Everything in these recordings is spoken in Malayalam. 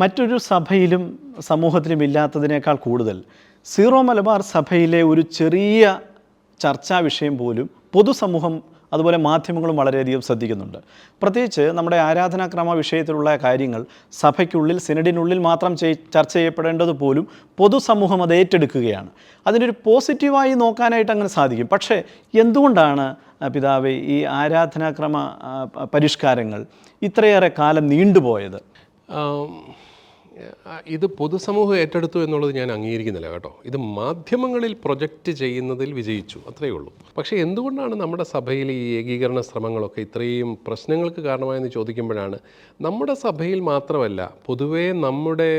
മറ്റൊരു സഭയിലും സമൂഹത്തിലും ഇല്ലാത്തതിനേക്കാൾ കൂടുതൽ സീറോ മലബാർ സഭയിലെ ഒരു ചെറിയ ചർച്ചാ വിഷയം പോലും പൊതുസമൂഹം അതുപോലെ മാധ്യമങ്ങളും വളരെയധികം ശ്രദ്ധിക്കുന്നുണ്ട്. പ്രത്യേകിച്ച് നമ്മുടെ ആരാധനാക്രമ വിഷയത്തിലുള്ള കാര്യങ്ങൾ സഭയ്ക്കുള്ളിൽ സിനഡിനുള്ളിൽ മാത്രം ചർച്ച ചെയ്യപ്പെടേണ്ടത് പോലും പൊതുസമൂഹം അത് ഏറ്റെടുക്കുകയാണ്. അതിനൊരു പോസിറ്റീവായി നോക്കാനായിട്ട് അങ്ങനെ സാധിക്കും. പക്ഷേ എന്തുകൊണ്ടാണ് പിതാവ് ഈ ആരാധനാക്രമ പരിഷ്കാരങ്ങൾ ഇത്രയേറെ കാലം നീണ്ടുപോയത്? ഇത് പൊതുസമൂഹം ഏറ്റെടുത്തു എന്നുള്ളത് ഞാൻ അംഗീകരിക്കുന്നില്ല കേട്ടോ. ഇത് മാധ്യമങ്ങളിൽ പ്രൊജക്റ്റ് ചെയ്യുന്നതിൽ വിജയിച്ചു അത്രയേ ഉള്ളൂ. പക്ഷേ എന്തുകൊണ്ടാണ് നമ്മുടെ സഭയിൽ ഈ ഏകീകരണ ശ്രമങ്ങളൊക്കെ ഇത്രയും പ്രശ്നങ്ങൾക്ക് കാരണമായെന്ന് ചോദിക്കുമ്പോഴാണ് നമ്മുടെ സഭയിൽ മാത്രമല്ല പൊതുവേ നമ്മുടെ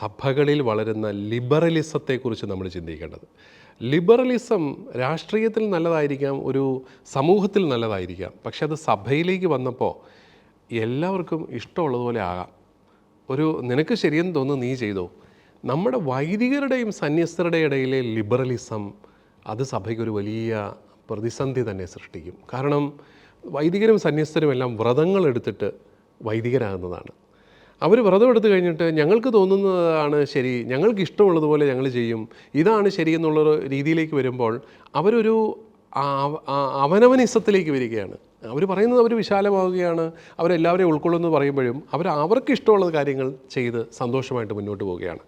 സഭകളിൽ വളരുന്ന ലിബറലിസത്തെക്കുറിച്ച് നമ്മൾ ചിന്തിക്കേണ്ടത്. ലിബറലിസം രാഷ്ട്രീയത്തിൽ നല്ലതായിരിക്കാം ഒരു സമൂഹത്തിൽ നല്ലതായിരിക്കാം. പക്ഷെ അത് സഭയിലേക്ക് വന്നപ്പോൾ എല്ലാവർക്കും ഇഷ്ടമുള്ളതുപോലെ ആകാം. ഒരു നിനക്ക് ശരിയെന്ന് തോന്നുന്നു നീ ചെയ്തോ. നമ്മുടെ വൈദികരുടെയും സന്യസ്തരുടെ ഇടയിലെ ലിബറലിസം അത് സഭയ്ക്ക് ഒരു വലിയ പ്രതിസന്ധി തന്നെ സൃഷ്ടിക്കും. കാരണം വൈദികരും സന്യസ്തരും എല്ലാം വ്രതങ്ങൾ എടുത്തിട്ട് വൈദികരാകുന്നതാണ്. അവർ വ്രതം എടുത്തു കഴിഞ്ഞിട്ട് ഞങ്ങൾക്ക് തോന്നുന്നതാണ് ശരി ഞങ്ങൾക്ക് ഇഷ്ടമുള്ളതുപോലെ ഞങ്ങൾ ചെയ്യും ഇതാണ് ശരി എന്നുള്ള രീതിയിലേക്ക് വരുമ്പോൾ അവരൊരു അവനവനിസത്തിലേക്ക് വരികയാണ്. അവർ പറയുന്നത് അവർ വിശാലമാവുകയാണ്. അവരെല്ലാവരെയും ഉൾക്കൊള്ളുന്നു പറയുമ്പോഴും അവർ അവർക്ക് ഇഷ്ടമുള്ള കാര്യങ്ങൾ ചെയ്ത് സന്തോഷമായിട്ട് മുന്നോട്ട് പോവുകയാണ്.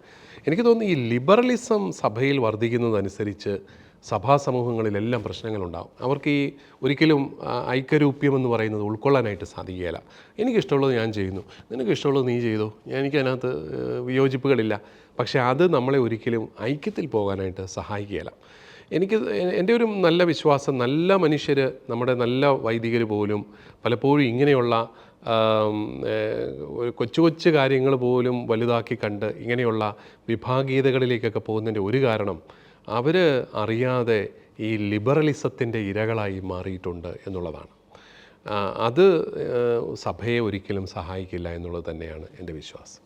എനിക്ക് തോന്നുന്നു ഈ ലിബറലിസം സഭയിൽ വർദ്ധിക്കുന്നതനുസരിച്ച് സഭാ സമൂഹങ്ങളിലെല്ലാം പ്രശ്നങ്ങളുണ്ടാകും അവർക്ക് ഈ ഒരിക്കലും ഐക്യരൂപ്യം എന്ന് പറയുന്നത് ഉൾക്കൊള്ളാനായിട്ട് സാധിക്കുകയില്ല. എനിക്കിഷ്ടമുള്ളത് ഞാൻ ചെയ്യുന്നു. നിനക്ക് ഇഷ്ടമുള്ളത് നീ ചെയ്തു? എനിക്കതിനകത്ത് വിയോജിപ്പുകളില്ല. പക്ഷേ അത് നമ്മളെ ഒരിക്കലും ഐക്യത്തിൽ പോകാനായിട്ട് സഹായിക്കുകയില്ല. എനിക്ക് എന്റെ ഒരു നല്ല വിശ്വാസം നല്ല മനുഷ്യർ നമ്മുടെ നല്ല വൈദികർ പോലും പലപ്പോഴും ഇങ്ങനെയുള്ള ഒരു കൊച്ചു കൊച്ചു കാര്യങ്ങൾ പോലും വലുതാക്കി കണ്ട് ഇങ്ങനെയുള്ള വിഭാഗീയതകളിലേക്കൊക്കെ പോകുന്നതിന്റെ ഒരു കാരണം അവർ അറിയാതെ ഈ ലിബറലിസത്തിന്റെ ഇരകളായി മാറിയിട്ടുണ്ട് എന്നുള്ളതാണ്. അത് സഭയെ ഒരിക്കലും സഹായിക്കില്ല എന്നുള്ളത് തന്നെയാണ് എന്റെ വിശ്വാസം.